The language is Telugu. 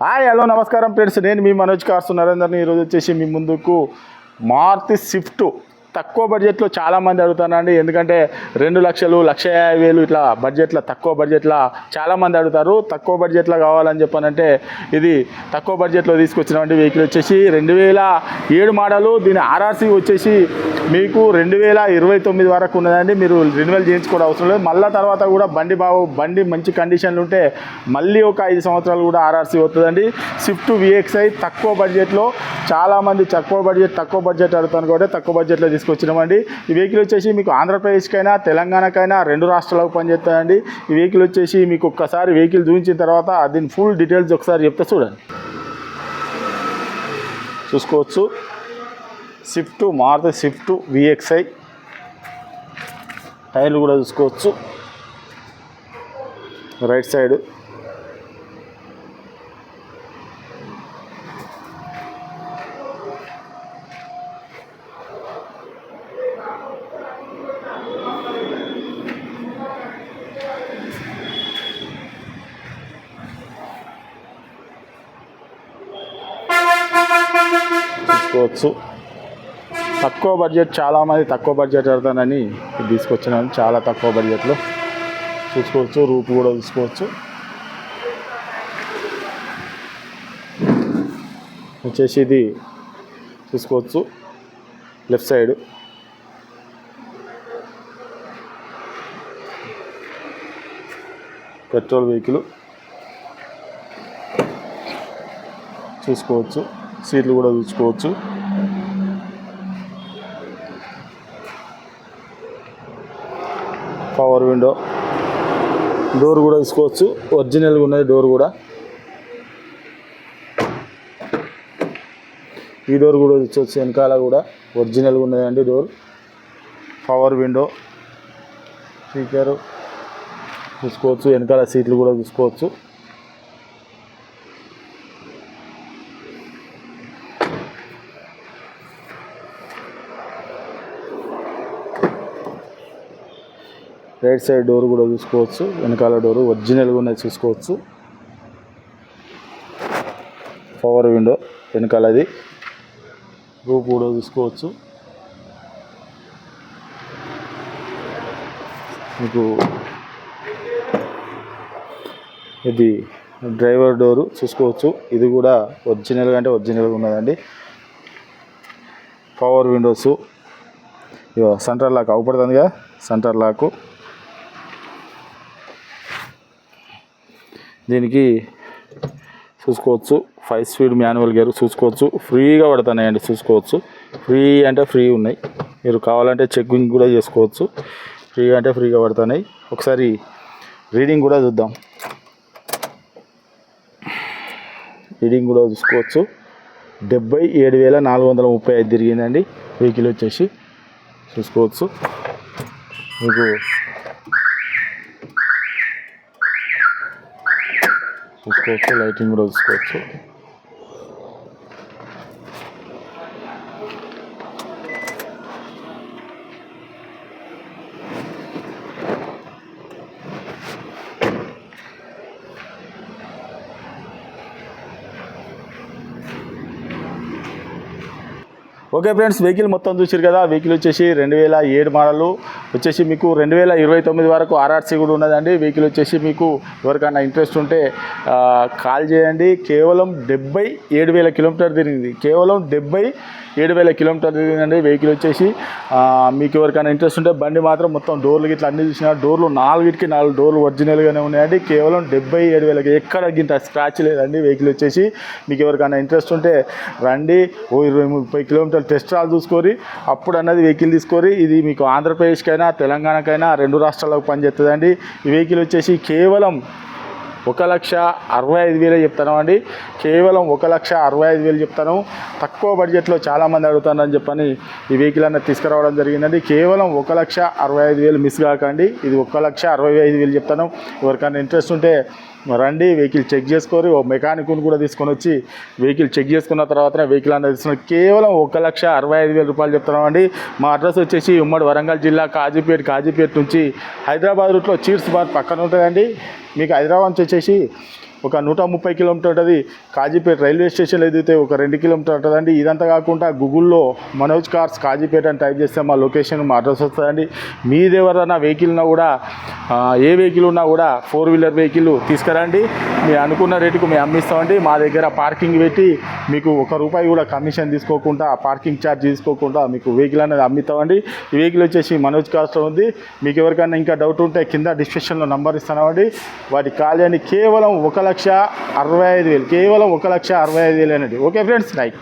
హాయ్ హలో నమస్కారం ఫ్రెండ్స్. నేను మీ మనోజ్ కార్సు. నరేందర్ని ఈరోజు వచ్చేసి మీ ముందుకు మార్తి స్విఫ్ట్ తక్కువ బడ్జెట్లో చాలామంది అడుగుతారండి. ఎందుకంటే రెండు లక్షలు లక్ష యాభై వేలు ఇట్లా బడ్జెట్లో తక్కువ బడ్జెట్లో చాలామంది అడుగుతారు. తక్కువ బడ్జెట్లో కావాలని చెప్పానంటే ఇది తక్కువ బడ్జెట్లో తీసుకొచ్చినటువంటి వెహికల్ వచ్చేసి రెండు వేల ఏడు మోడలు దీని ఆర్ఆర్సీ వచ్చేసి మీకు రెండు వేల ఇరవై తొమ్మిది వరకు ఉన్నదండి. మీరు రెన్యువల్ చేయించుకోవడం అవసరం లేదు. మళ్ళీ తర్వాత కూడా బండి బాగు బండి మంచి కండిషన్లు ఉంటే మళ్ళీ ఒక ఐదు సంవత్సరాలు కూడా ఆర్ఆర్సీ వస్తుందండి స్విఫ్ట్ విఎక్స్ఐ తక్కువ బడ్జెట్లో చాలామంది తక్కువ బడ్జెట్ తక్కువ బడ్జెట్ అడుగుతాను కాబట్టి తక్కువ బడ్జెట్లో తీసుకొచ్చినామండి. ఈ వెహికల్ వచ్చేసి మీకు ఆంధ్రప్రదేశ్కైనా తెలంగాణకైనా రెండు రాష్ట్రాలకు పనిచేస్తుందండి ఈ వెహికల్ వచ్చేసి మీకు ఒక్కసారి వెహికల్ చూపించిన తర్వాత దీని ఫుల్ డీటెయిల్స్ ఒకసారి చెప్తే చూడండి. చూసుకోవచ్చు. Swift Maruti Swift VXI. టైర్లు కూడా చూసుకోవచ్చు. Right side. తీసుకోవచ్చు. తక్కువ బడ్జెట్ చాలామంది తక్కువ బడ్జెట్ పెడతానని ఇది తీసుకొచ్చినాను చాలా తక్కువ బడ్జెట్లో చూసుకోవచ్చు రూపు కూడా చూసుకోవచ్చు. వచ్చేసి ఇది చూసుకోవచ్చు లెఫ్ట్ సైడ్. పెట్రోల్ వెహికల్ చూసుకోవచ్చు. సీట్లు కూడా చూసుకోవచ్చు. పవర్ విండో డోర్ కూడా తీసుకోవచ్చు. ఒరిజినల్గా ఉన్నది డోర్ కూడా. ఈ డోర్ కూడా తీసుకోవచ్చు. వెనకాల కూడా ఒరిజినల్గా ఉన్నదండి డోర్ పవర్ విండో స్పీకరు చూసుకోవచ్చు. వెనకాల సీట్లు కూడా చూసుకోవచ్చు. రైట్ సైడ్ డోర్ కూడా చూసుకోవచ్చు వెనకాల డోర్ ఒరిజినల్గా ఉన్నది చూసుకోవచ్చు. పవర్ విండో వెనకాలది. రూప్ కూడా చూసుకోవచ్చు. మీకు ఇది డ్రైవర్ డోరు చూసుకోవచ్చు. ఇది కూడా ఒరిజినల్గా అంటే ఒరిజినల్గా ఉన్నదండి. పవర్ విండోస్ ఇగో సెంటర్ లాక్ అవుపడుతుంది కదా సెంటర్ లాకు. దీనికి చూసుకోవచ్చు. ఫైవ్ స్పీడ్ మాన్యువల్ గేర్ చూసుకోవచ్చు. ఫ్రీగా పడుతున్నాయండి చూసుకోవచ్చు. ఫ్రీ అంటే ఫ్రీ ఉన్నాయి. మీరు కావాలంటే చెక్కింగ్ కూడా చేసుకోవచ్చు. ఫ్రీగా అంటే ఫ్రీగా పడుతున్నాయి. ఒకసారి రీడింగ్ కూడా చూద్దాం. రీడింగ్ కూడా చూసుకోవచ్చు. డెబ్బై ఏడు వేల నాలుగు వందల ముప్పై ఐదు తిరిగిందండి. వెహికల్ వచ్చేసి చూసుకోవచ్చు. మీకు చూసుకోవచ్చు లైటింగ్ కూడా చూసుకోవచ్చు ఓకే ఫ్రెండ్స్ వెహికల్ మొత్తం చూసారు కదా వెహికల్ వచ్చేసి రెండు వేల ఏడు మోడలు. వచ్చేసి మీకు రెండు వేల ఇరవై తొమ్మిది వరకు ఆర్ఆర్సీ కూడా ఉన్నదండి. వెహికల్ వచ్చేసి మీకు ఎవరికైనా ఇంట్రెస్ట్ ఉంటే కాల్ చేయండి. కేవలం డెబ్బై ఏడు వేల కిలోమీటర్ తిరిగింది. కేవలం డెబ్బై ఏడు వేల కిలోమీటర్ తిరిగిందండి వెహికల్ వచ్చేసి. మీకు ఎవరికైనా ఇంట్రెస్ట్ ఉంటే బండి మాత్రం మొత్తం డోర్లు ఇట్లా అన్ని చూసిన డోర్లు నాలుగిటికి నాలుగు డోర్లు ఒరిజినల్గానే ఉన్నాయండి. కేవలం డెబ్బై ఏడు వేలకి ఎక్కడ గింత స్క్రాచ్ లేదండి వెహికల్ వచ్చేసి. మీకు ఎవరికైనా ఇంట్రెస్ట్ ఉంటే రండి. ఓ ఇరవై ముప్పై కిలోమీటర్లు టెస్ట్ రాలు చూసుకొని అప్పుడు అన్నది వెహికల్ తీసుకొని ఇది మీకు ఆంధ్రప్రదేశ్కైనా తెలంగాణకైనా రెండు రాష్ట్రాలకు పనిచేస్తుందండి ఈ వెహికల్ వచ్చేసి కేవలం ఒక లక్ష అరవై ఐదు వేలే చెప్తాను అండి. కేవలం ఒక లక్ష అరవై ఐదు వేలు చెప్తాను. తక్కువ బడ్జెట్లో చాలామంది అడుగుతానని చెప్పని ఈ వెహికల్ అన్నది తీసుకురావడం జరిగిందండి. కేవలం ఒక లక్ష అరవై ఐదు వేలు మిస్ కాకండి. ఇది ఒక లక్ష అరవై ఐదు వేలు చెప్తాను. ఎవరికైనా ఇంట్రెస్ట్ ఉంటే రండి వెహికల్ చెక్ చేసుకోరు. ఓ మెకానిక్ని కూడా తీసుకొని వచ్చి వెహికల్ చెక్ చేసుకున్న తర్వాతనే వెహికల్ అనేది తీసుకున్నాం. కేవలం ఒక లక్ష అరవై ఐదు వేల రూపాయలు చెప్తున్నామండి. మా అడ్రస్ వచ్చేసి ఉమ్మడి వరంగల్ జిల్లా కాజీపేట కాజీపేట నుంచి హైదరాబాద్ రూట్లో చీర్స్ బార్ పక్కన ఉంటుందండి. మీకు హైదరాబాద్ నుంచి వచ్చేసి ఒక నూట ముప్పై కిలోమీటర్ ఉంటుంది. కాజీపేట రైల్వే స్టేషన్లో ఎదిగితే ఒక రెండు కిలోమీటర్ ఉంటుందండి. ఇదంతా కాకుండా గూగుల్లో మనోజ్ కార్స్ కాజీపేట అని టైప్ చేస్తే మా లొకేషన్ మా అడ్రస్ వస్తుందండి. మీది ఎవరైనా వెహికల్ ఉన్నా కూడా ఏ వెహికల్ ఉన్నా కూడా ఫోర్ వీలర్ వెహికల్ తీసుకురండి. మీ అనుకున్న రేటుకు మేము అమ్మిస్తామండి. మా దగ్గర పార్కింగ్ పెట్టి మీకు ఒక రూపాయి కూడా కమిషన్ తీసుకోకుండా పార్కింగ్ ఛార్జ్ తీసుకోకుండా మీకు వెహికల్ అనేది అమ్మిస్తామండి. ఈ వెహికల్ వచ్చేసి మనోజ్ కార్స్లో ఉంది. మీకు ఎవరికైనా ఇంకా డౌట్ ఉంటే కింద డిస్క్రిప్షన్లో నంబర్ ఇస్తామండి వాటి కాల్ అని కేవలం ఒక లక్ష అరవై ఐదు వేలు. కేవలం ఒక లక్ష అరవై ఐదు వేలు అనేది. Okay friends? రైట్